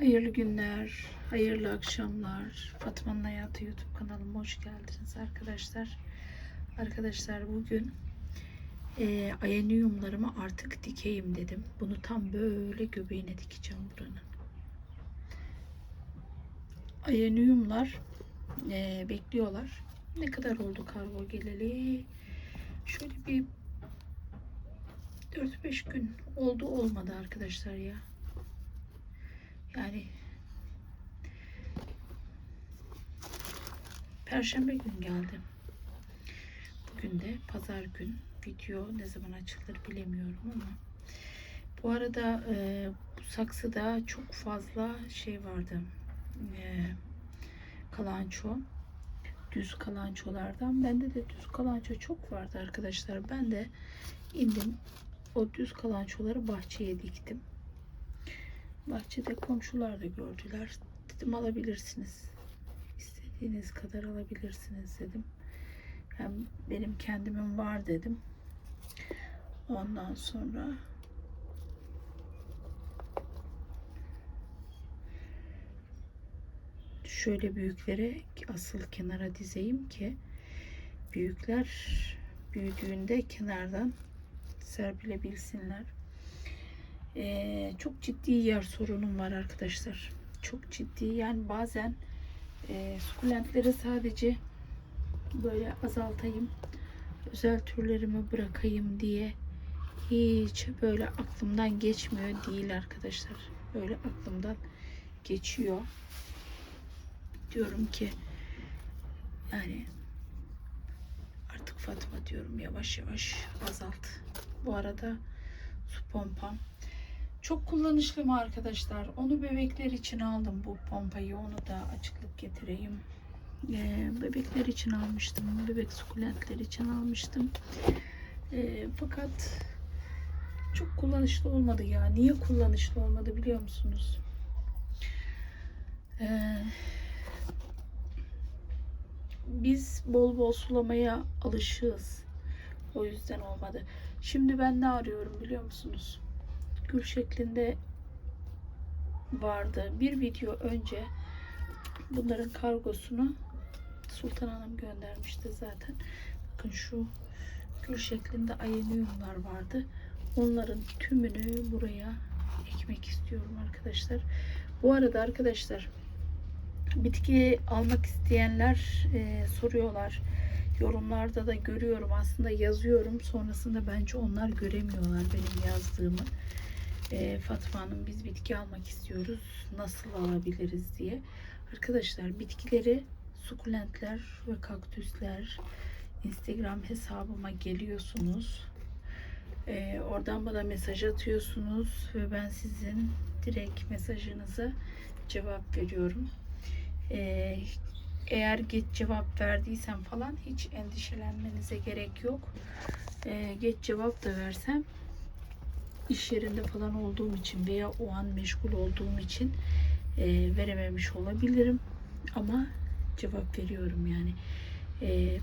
Hayırlı günler, hayırlı akşamlar. Fatma'nın Hayatı YouTube kanalıma hoş geldiniz arkadaşlar. Arkadaşlar bugün e, ayeniyumlarımı artık dikeyim dedim. Bunu tam böyle göbeğine dikeceğim buranın. Ayeniyumlar e, bekliyorlar. Ne kadar oldu kargo geleli? Şöyle bir 4-5 gün oldu olmadı arkadaşlar ya. Yani Perşembe gün geldi. Bugün de pazar gün. Video ne zaman açılır bilemiyorum ama. Bu arada e, bu saksıda çok fazla şey vardı. E, kalanço. Düz kalançolardan. Bende de düz kalanço çok vardı arkadaşlar. Ben de indim. O düz kalançoları bahçeye diktim. Bahçede komşular da gördüler. Dedim alabilirsiniz. İstediğiniz kadar alabilirsiniz dedim. Hem benim kendimin var dedim. Ondan sonra şöyle büyüklere asıl kenara dizeyim ki büyükler büyüdüğünde kenardan serpilebilsinler. Ee, çok ciddi yer sorunum var arkadaşlar. Çok ciddi yani bazen e, sukulentleri sadece böyle azaltayım özel türlerimi bırakayım diye hiç böyle aklımdan geçmiyor değil arkadaşlar. Böyle aklımdan geçiyor. Diyorum ki yani artık Fatma diyorum yavaş yavaş azalt. Bu arada su pompam çok kullanışlı mı arkadaşlar? Onu bebekler için aldım bu pompayı. Onu da açıklık getireyim. Ee, bebekler için almıştım. Bebek sukulentler için almıştım. Ee, fakat çok kullanışlı olmadı ya. Niye kullanışlı olmadı biliyor musunuz? Ee, biz bol bol sulamaya alışığız. O yüzden olmadı. Şimdi ben ne arıyorum biliyor musunuz? Gül şeklinde vardı. Bir video önce bunların kargosunu Sultan Hanım göndermişti zaten. Bakın şu gül şeklinde ayeniyumlar vardı. Onların tümünü buraya ekmek istiyorum arkadaşlar. Bu arada arkadaşlar bitki almak isteyenler e, soruyorlar. Yorumlarda da görüyorum. Aslında yazıyorum. Sonrasında bence onlar göremiyorlar benim yazdığımı. E, Fatma Hanım biz bitki almak istiyoruz. Nasıl alabiliriz diye. Arkadaşlar bitkileri sukulentler ve kaktüsler Instagram hesabıma geliyorsunuz. E, oradan bana mesaj atıyorsunuz ve ben sizin direkt mesajınıza cevap veriyorum. E, eğer geç cevap verdiysem falan hiç endişelenmenize gerek yok. E, geç cevap da versem iş yerinde falan olduğum için veya o an meşgul olduğum için e, verememiş olabilirim. Ama cevap veriyorum yani. E,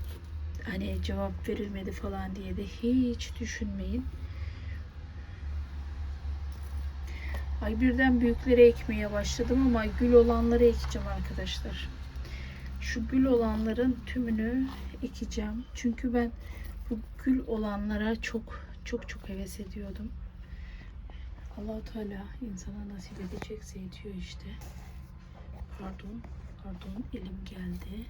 hani cevap verilmedi falan diye de hiç düşünmeyin. Ay birden büyükleri ekmeye başladım ama gül olanları ekeceğim arkadaşlar. Şu gül olanların tümünü ekeceğim. Çünkü ben bu gül olanlara çok çok çok heves ediyordum. Allah Teala insana nasip edecekse ediyor işte. Pardon, pardon elim geldi.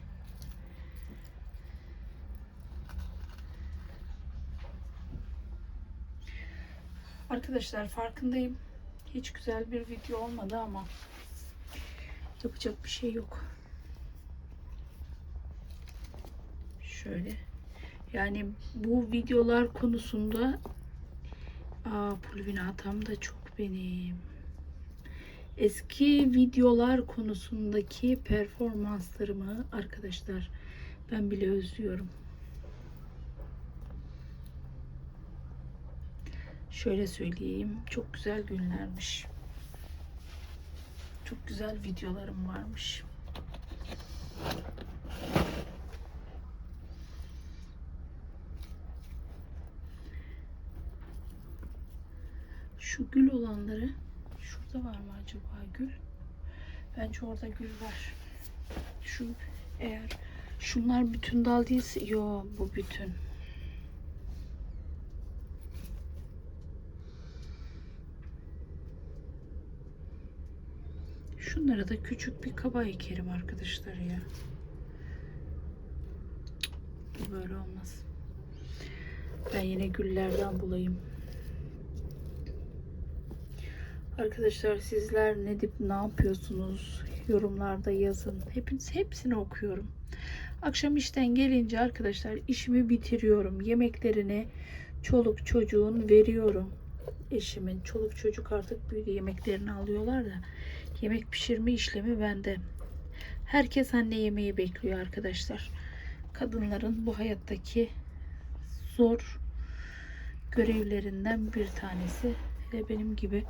Arkadaşlar farkındayım. Hiç güzel bir video olmadı ama yapacak bir şey yok. Şöyle. Yani bu videolar konusunda aa, pulvinatam da çok benim. Eski videolar konusundaki performanslarımı arkadaşlar ben bile özlüyorum. Şöyle söyleyeyim. Çok güzel günlermiş. Çok güzel videolarım varmış. Şu gül olanları şurada var mı acaba gül? Bence orada gül var. Şu eğer şunlar bütün dal değilse yo bu bütün. Şunlara da küçük bir kaba ekerim arkadaşlar ya. Bu böyle olmaz. Ben yine güllerden bulayım. Arkadaşlar sizler ne dip ne yapıyorsunuz? Yorumlarda yazın. Hepiniz hepsini okuyorum. Akşam işten gelince arkadaşlar işimi bitiriyorum. Yemeklerini çoluk çocuğun veriyorum. Eşimin çoluk çocuk artık büyüdü yemeklerini alıyorlar da yemek pişirme işlemi bende. Herkes anne yemeği bekliyor arkadaşlar. Kadınların bu hayattaki zor görevlerinden bir tanesi. Hele benim gibi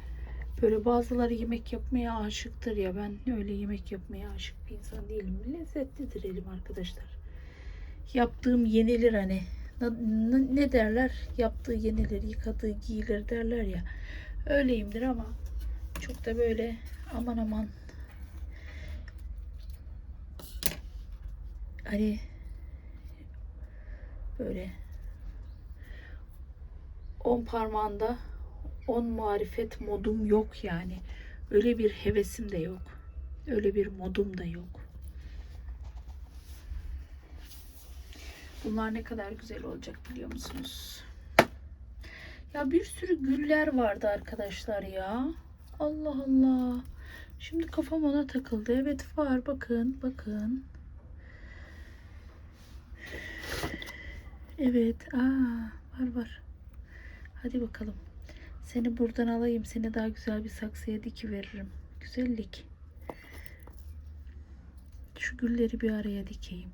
böyle bazıları yemek yapmaya aşıktır ya ben öyle yemek yapmaya aşık bir insan değilim. Lezzetlidir elim arkadaşlar. Yaptığım yenilir hani Ne- derler? Yaptığı yenilir, yıkadığı giyilir derler ya. Öyleyimdir ama çok da böyle aman aman hani böyle on parmağında on marifet modum yok yani. Öyle bir hevesim de yok. Öyle bir modum da yok. Bunlar ne kadar güzel olacak biliyor musunuz? Ya bir sürü güller vardı arkadaşlar ya. Allah Allah. Şimdi kafam ona takıldı. Evet var bakın bakın. Evet. Aa, var var. Hadi bakalım. Seni buradan alayım. Seni daha güzel bir saksıya diki veririm. Güzellik. Şu gülleri bir araya dikeyim.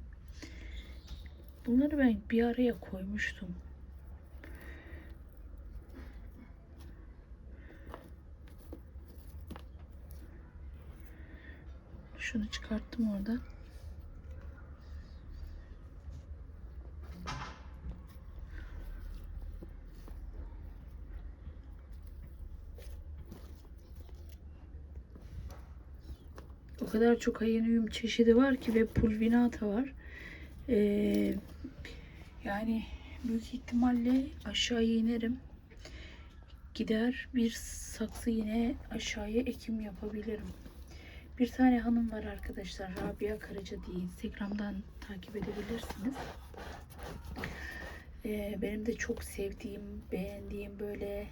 Bunları ben bir araya koymuştum. Şunu çıkarttım oradan. Kadar çok ayenyum çeşidi var ki ve pulvinata var. Ee, yani büyük ihtimalle aşağıya inerim. Gider bir saksı yine aşağıya ekim yapabilirim. Bir tane hanım var arkadaşlar. Rabia Karaca diye Instagram'dan takip edebilirsiniz. Ee, benim de çok sevdiğim, beğendiğim böyle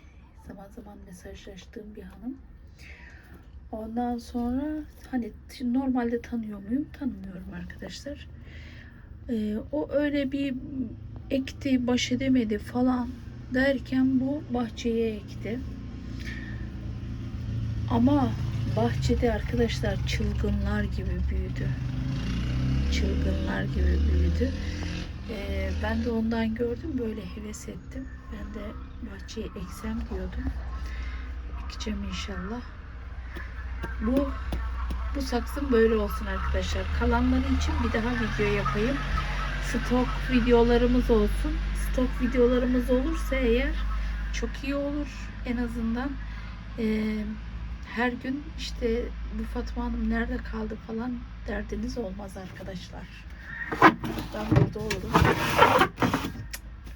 zaman zaman mesajlaştığım bir hanım. Ondan sonra hani normalde tanıyor muyum? Tanımıyorum arkadaşlar. Ee, o öyle bir ekti, baş edemedi falan derken bu bahçeye ekti. Ama bahçede arkadaşlar çılgınlar gibi büyüdü. Çılgınlar gibi büyüdü. Ee, ben de ondan gördüm böyle heves ettim. Ben de bahçeye eksem diyordum. Ekeceğim inşallah. Bu bu saksım böyle olsun arkadaşlar. Kalanları için bir daha video yapayım. Stok videolarımız olsun. Stok videolarımız olursa eğer çok iyi olur. En azından eee, her gün işte bu Fatma Hanım nerede kaldı falan derdiniz olmaz arkadaşlar. Ben burada olurum.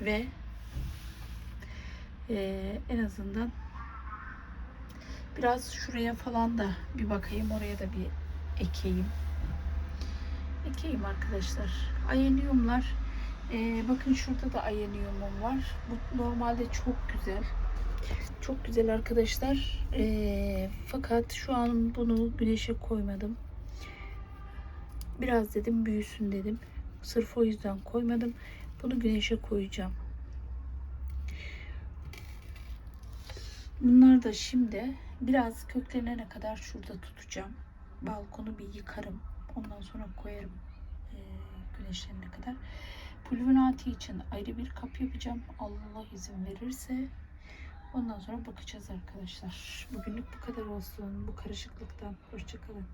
Ve eee, en azından Biraz şuraya falan da bir bakayım. Oraya da bir ekeyim. Ekeyim arkadaşlar. Ayenyumlar. Ee, bakın şurada da ayenyumum var. Bu normalde çok güzel. Çok güzel arkadaşlar. Ee, fakat şu an bunu güneşe koymadım. Biraz dedim büyüsün dedim. Sırf o yüzden koymadım. Bunu güneşe koyacağım. Bunlar da şimdi biraz köklenene kadar şurada tutacağım. Balkonu bir yıkarım. Ondan sonra koyarım e, güneşlenene kadar. Pulvinati için ayrı bir kap yapacağım. Allah izin verirse. Ondan sonra bakacağız arkadaşlar. Bugünlük bu kadar olsun. Bu karışıklıktan. Hoşçakalın.